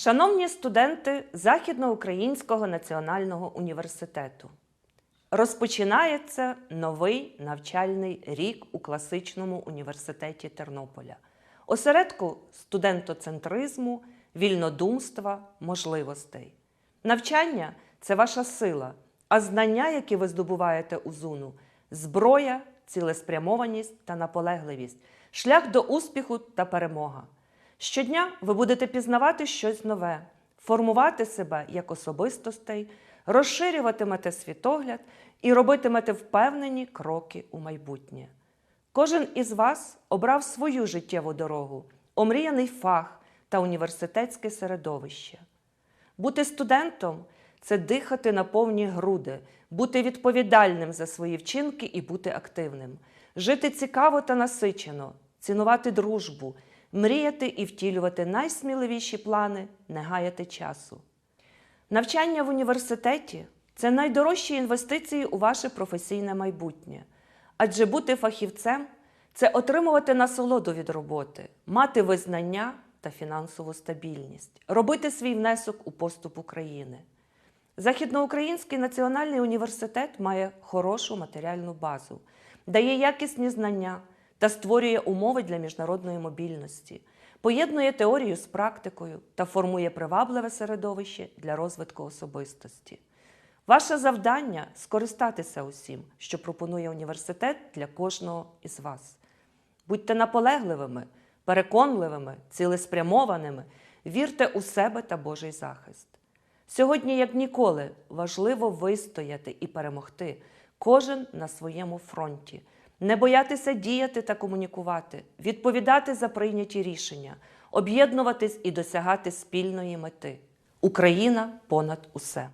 Шановні студенти Західноукраїнського національного університету, розпочинається новий навчальний рік у класичному університеті Тернополя, осередку студентоцентризму, вільнодумства, можливостей. Навчання це ваша сила, а знання, які ви здобуваєте у ЗУНу, зброя, цілеспрямованість та наполегливість, шлях до успіху та перемога. Щодня ви будете пізнавати щось нове, формувати себе як особистостей, розширюватимете світогляд і робитимете впевнені кроки у майбутнє. Кожен із вас обрав свою життєву дорогу, омріяний фах та університетське середовище. Бути студентом це дихати на повні груди, бути відповідальним за свої вчинки і бути активним, жити цікаво та насичено, цінувати дружбу, мріяти і втілювати найсміливіші плани, не гаяти часу. Навчання в університеті це найдорожчі інвестиції у ваше професійне майбутнє. Адже бути фахівцем це отримувати насолоду від роботи, мати визнання та фінансову стабільність, робити свій внесок у поступ України. Західноукраїнський національний університет має хорошу матеріальну базу, дає якісні знання та створює умови для міжнародної мобільності, поєднує теорію з практикою та формує привабливе середовище для розвитку особистості. Ваше завдання скористатися усім, що пропонує університет для кожного із вас. Будьте наполегливими, переконливими, цілеспрямованими, вірте у себе та Божий захист. Сьогодні, як ніколи, важливо вистояти і перемогти, кожен на своєму фронті, не боятися діяти та комунікувати, відповідати за прийняті рішення, об'єднуватись і досягати спільної мети. Україна понад усе.